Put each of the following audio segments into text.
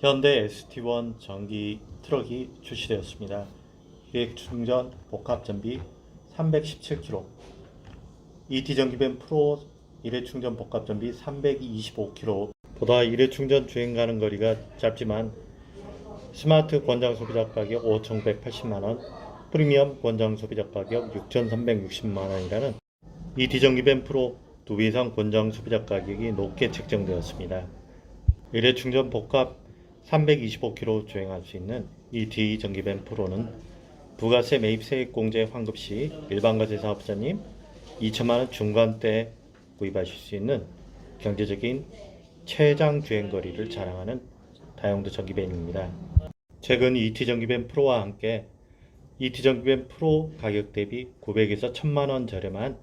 현대 ST1 전기 트럭이 출시되었습니다. 기획 충전 복합 전비 317kg, ET 전기벤 프로 1회 충전 복합 전비 325kg. 보다 1회 충전 주행 가는 거리가 짧지만 스마트 권장 소비자 가격 5,180만 원, 프리미엄 권장 소비자 가격 6,360만 원이라는 ET 전기벤 프로 두 배 이상 권장 소비자 가격이 높게 책정되었습니다. 1회 충전 복합 325km 주행할 수 있는 ET 전기벤 프로는 부가세 매입 세액 공제 환급 시 일반 과세 사업자님 2천만 원 중간대 구입하실 수 있는 경제적인 최장 주행 거리를 자랑하는 다용도 전기벤입니다. 최근 ET 전기벤 프로와 함께 ET 전기벤 프로 가격 대비 900에서 1000만 원 저렴한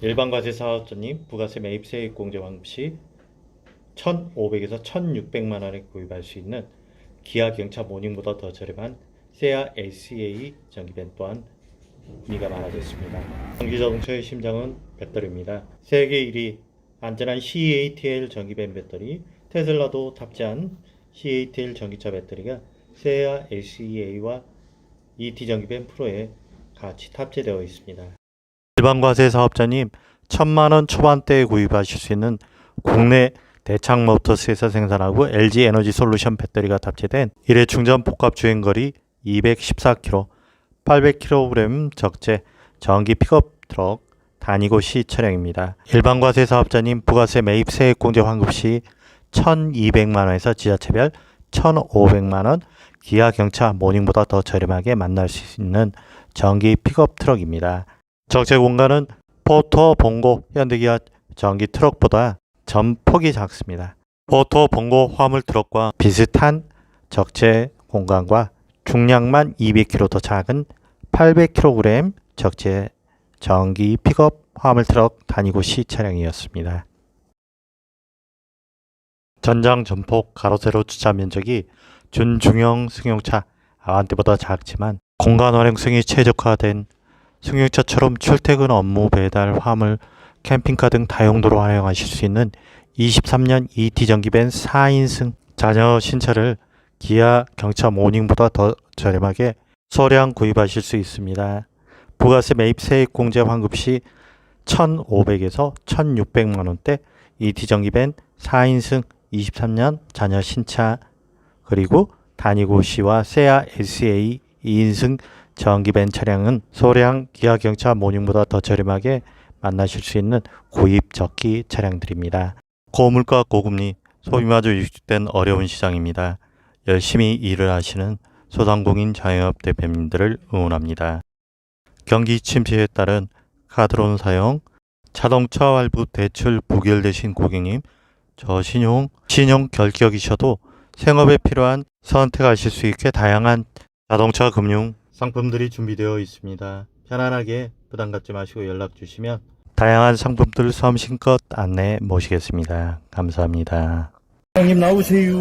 일반 과세 사업자님 부가세 매입 세액 공제 환급 시 1,500에서 1,600만 원에 구입할 수 있는 기아 경차 모닝보다 더 저렴한 세아 LCA 전기벤 또한 미가 많아졌습니다. 전기 자동차의 심장은 배터리입니다. 세계 1위 안전한 CATL 전기벤 배터리 테슬라도 탑재한 CATL 전기차 배터리가 세아 LCA와 ET 전기벤 프로에 같이 탑재되어 있습니다. 일반 과세 사업자님 천만 원 초반대에 구입하실 수 있는 국내 대창 모터스에서 생산하고 LG 에너지 솔루션 배터리가 탑재된 1회 충전 복합 주행 거리 214km, 800kg 적재 전기 픽업 트럭 다니고 시 차량입니다. 일반 과세 사업자님 부가세 매입 세액 공제 환급 시 1,200만 원에서 지자체별 1,500만 원, 기아 경차 모닝보다 더 저렴하게 만날 수 있는 전기 픽업 트럭입니다. 적재 공간은 포토 봉고 현대기아 전기 트럭보다 전폭이 작습니다. 포토 봉고 화물 트럭과 비슷한 적재 공간과 중량만 200kg 더 작은 800kg 적재 전기 픽업 화물 트럭 다니고 시 차량이었습니다. 전장 전폭 가로 세로 주차 면적이 준중형 승용차 아반떼보다 작지만 공간 활용성이 최적화된 승용차처럼 출퇴근 업무 배달 화물 캠핑카 등 다용도로 활용하실 수 있는 23년 ET 전기벤 4인승 자녀 신차를 기아 경차 모닝보다 더 저렴하게 소량 구입하실 수 있습니다. 부가세 매입 세액 공제 환급 시 1,500에서 1,600만 원대 ET 전기벤 4인승 23년 자녀 신차 그리고 다니고 시와 세아 SA 2인승 전기벤 차량은 소량 기아 경차 모닝보다 더 저렴하게 만나실 수 있는 구입 적기 차량들입니다. 고물가 고금리 소비마저 위축된 어려운 시장입니다. 열심히 일을 하시는 소상공인 자영업 대표님들을 응원합니다. 경기 침체에 따른 카드론 사용, 자동차 할부 대출 부결되신 고객님, 저신용, 신용 결격이셔도 생업에 필요한 선택하실 수 있게 다양한 자동차 금융 상품들이 준비되어 있습니다. 편안하게 부담 갖지 마시고 연락 주시면 다양한 상품들 섬신껏 안내 모시겠습니다. 감사합니다. 형님 나오세요.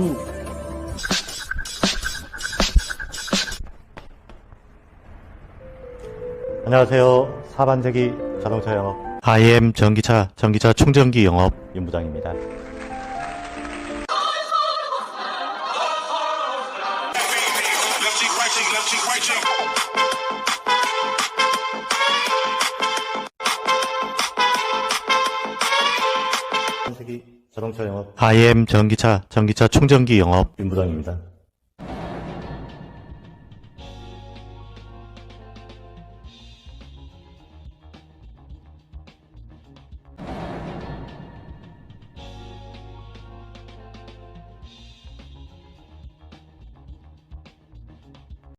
안녕하세요. 사반세기 자동차 영업 IM 전기차 전기차 충전기 영업 윤부장입니다. 자동차 영업 IM 전기차 전기차 충전기 영업 윤부장입니다.